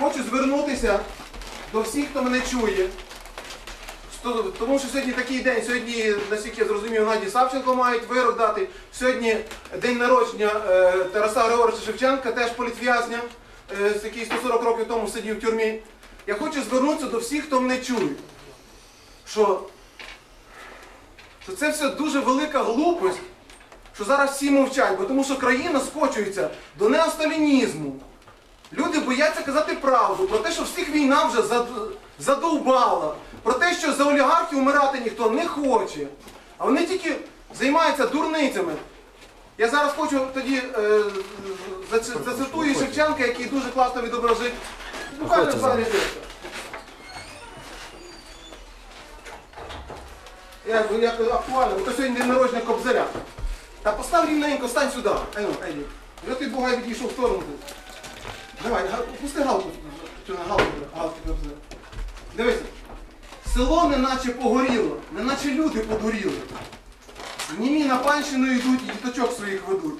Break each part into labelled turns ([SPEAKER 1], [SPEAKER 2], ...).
[SPEAKER 1] хочу звернутися до всіх, хто мене чує. Тому що сьогодні такий день, сьогодні, наскільки я зрозумів, Наді Савченко мають вирок дати. Сьогодні день народження е, Тараса Григоровича Шевченка, теж політв'язня, е, з який 140 років тому сидів в тюрмі. Я хочу звернутися до всіх, хто мене чує, що, що це все дуже велика глупость, що зараз всі мовчать, бо тому що країна скочується до неосталінізму. Люди бояться казати правду про те, що всіх війна вже задовбала, про те, що за олігархів вмирати ніхто не хоче. А вони тільки займаються дурницями. Я зараз хочу тоді е, зац- зацитую Шевченка, який дуже класно відобразив. Буквально два рядочка. Як, як актуально, бо то сьогодні день народження Кобзаря. Та постав рівненько, стань сюди. Айну, Еді. Вже ти Бога відійшов в сторону. Давай, пусти галку. Дивися. Село неначе погоріло, неначе люди подуріли. Німі на панщину йдуть і діточок своїх ведуть.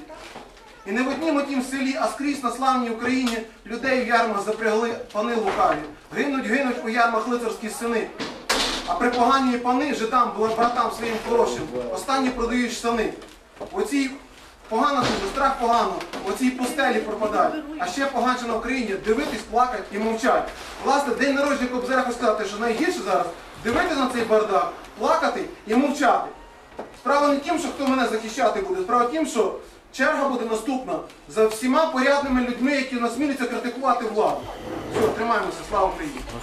[SPEAKER 1] І не в однім отім селі, а скрізь на славній Україні людей в ярмах запрягли пани лукаві. Гинуть, гинуть у ярмах лицарські сини. А при поганій пани жидам, братам своїм хорошим, останні продають штани. Оцій погано дуже, страх погано, оцій пустелі пропадають. А ще поганше на Україні дивитись, плакати і мовчать. Власне, день народження Кобзаря сказати, що найгірше зараз дивитися на цей бардак, плакати і мовчати. Справа не тим, що хто мене захищати буде, справа тим, що черга буде наступна за всіма порядними людьми, які насміляться критикувати владу. Все, тримаємося, слава Україні.